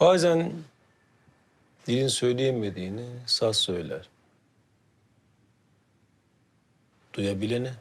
Bazen dilin söyleyemediğini saz söyler. Duyabilene.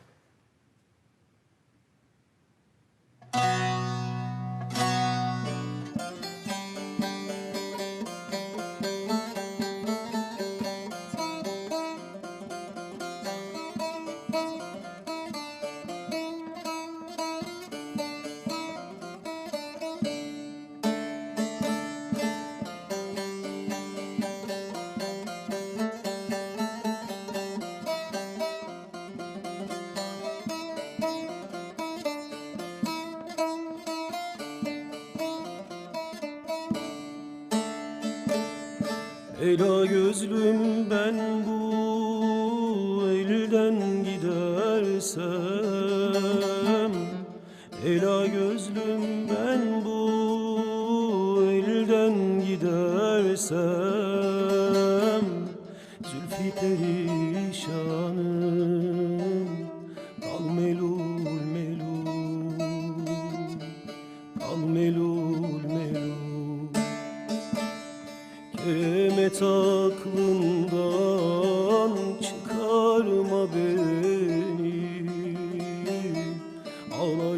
Ela gözlüm ben bu elden gidersem. Ela gözlüm ben bu elden gidersem. Zülfü perişanım Kal melul melul Kal melul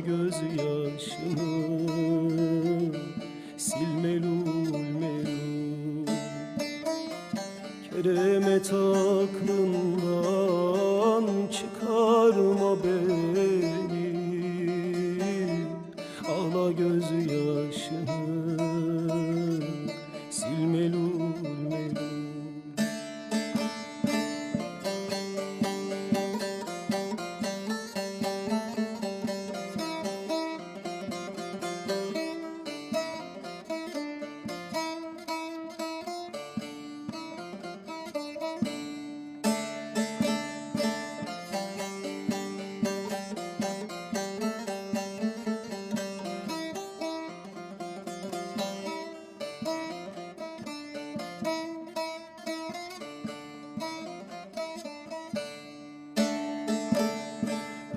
Ağla gözyaşını sil melul melul. Keremet aklından çıkarma beni. Ağla gözyaşını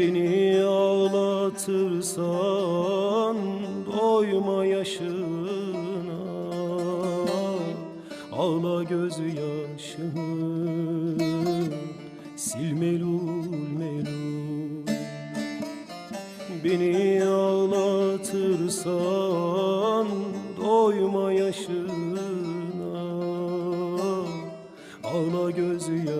Beni ağlatırsan doyma yaşına. Ağla gözyaşını sil melul melul. Beni ağlatırsan doyma yaşına. Ağla gözyaşını sil